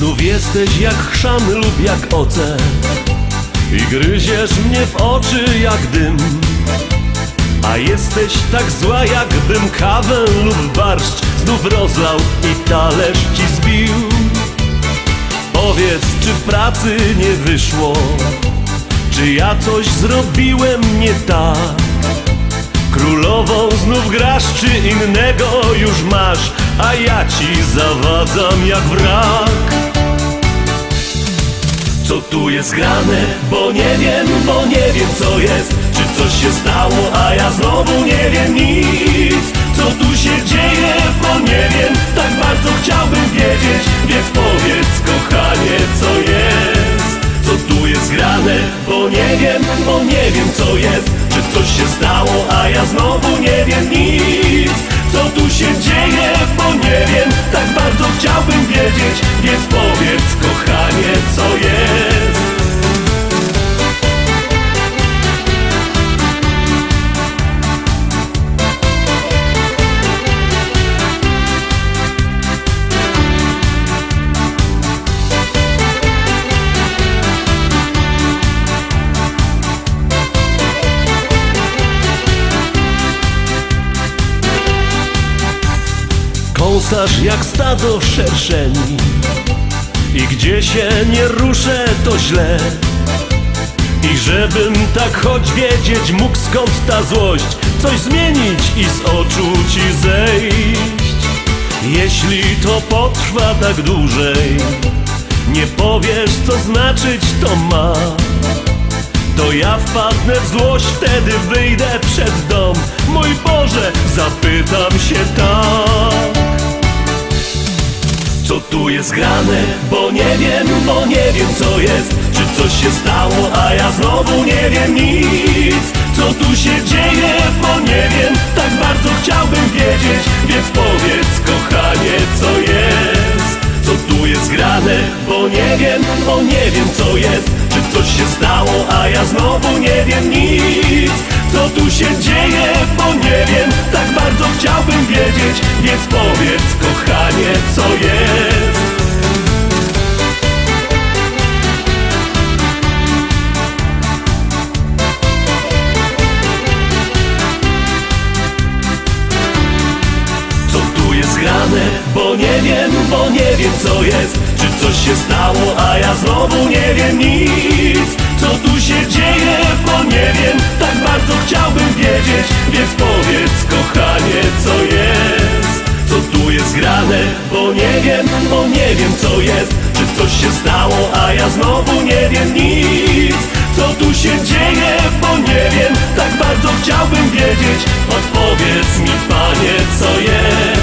Jesteś jak chrzan lub jak oce I gryziesz mnie w oczy jak dym. A jesteś tak zła jakbym kawę lub barszcz Znów rozlał i talerz ci zbił. Powiedz, czy w pracy nie wyszło? Czy ja coś zrobiłem nie tak? Królową znów grasz, czy innego już masz? A ja ci zawadzam jak wrak Co tu jest grane? Bo nie wiem, bo nie wiem co jest. Czy coś się stało, a ja znowu nie wiem nic. Co tu się dzieje, bo nie wiem. Tak bardzo chciałbym wiedzieć. Więc powiedz kochanie, co jest? Co tu jest grane? Bo nie wiem, bo nie wiem co jest. Czy coś się stało, a ja znowu nie wiem nic. Co tu się dzieje, bo nie wiem. Tak bardzo Kąsasz jak stado szerszeni. I gdzie się nie ruszę to źle. I żebym tak choć wiedzieć mógł skąd ta złość Coś zmienić i z oczu ci zejść. Jeśli to potrwa tak dłużej Nie powiesz co znaczyć to ma. To ja wpadnę w złość, wtedy wyjdę przed dom. Mój Boże, zapytam się Co tu jest grane? Bo nie wiem, bo nie wiem co jest. Czy coś się stało, a ja znowu nie wiem nic. Co tu się dzieje, bo nie wiem Tak bardzo chciałbym wiedzieć. Więc powiedz kochanie, co jest? Co tu jest grane, bo nie wiem, bo nie wiem co jest. Czy coś się stało, a ja znowu nie wiem nic. Co tu się dzieje, bo nie wiem Tak bardzo chciałbym wiedzieć. Więc powiedz kochanie, grane? Bo nie wiem, bo nie wiem co jest. Czy coś się stało, a ja znowu nie wiem nic. Co tu się dzieje, bo nie wiem Tak bardzo chciałbym wiedzieć. Więc powiedz kochanie, co jest? Co tu jest grane? Bo nie wiem, bo nie wiem co jest. Czy coś się stało, a ja znowu nie wiem nic. Co tu się dzieje, bo nie wiem Tak bardzo chciałbym wiedzieć. Odpowiedz mi panie, co jest